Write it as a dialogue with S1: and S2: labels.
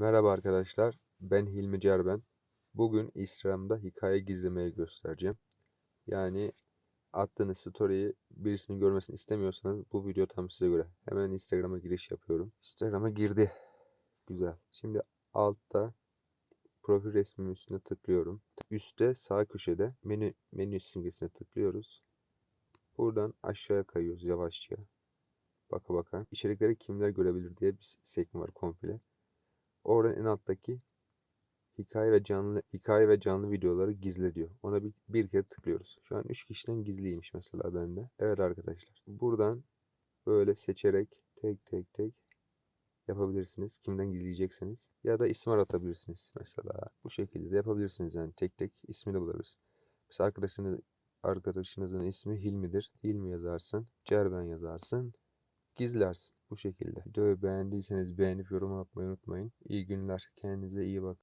S1: Merhaba arkadaşlar, ben Hilmi Cerben. Bugün Instagram'da hikaye gizlemeyi göstereceğim. Yani attığınız story'yi birisinin görmesini istemiyorsanız bu video tam size göre. Hemen Instagram'a giriş yapıyorum. Instagram'a girdi. Güzel. Şimdi altta profil resmimin üstüne tıklıyorum. Üstte sağ köşede menü menü simgesine tıklıyoruz. Buradan aşağıya kayıyoruz yavaşça. Baka baka. İçerikleri kimler görebilir diye bir sekme var komple. Oradan en alttaki hikaye ve canlı hikaye ve canlı videoları gizle diyor. Ona bir, bir kere tıklıyoruz. Şu an 3 kişiden gizliymiş mesela bende. Evet arkadaşlar. Buradan böyle seçerek tek tek tek yapabilirsiniz. Kimden gizleyecekseniz. Ya da isim aratabilirsiniz mesela. Bu şekilde de yapabilirsiniz yani. Tek tek ismini bulabilirsiniz. Mesela arkadaşınız, arkadaşınızın ismi Hilmi'dir. Hilmi yazarsın. Cerben yazarsın gizlersin bu şekilde. Videoyu beğendiyseniz beğenip yorum atmayı unutmayın. İyi günler. Kendinize iyi bakın.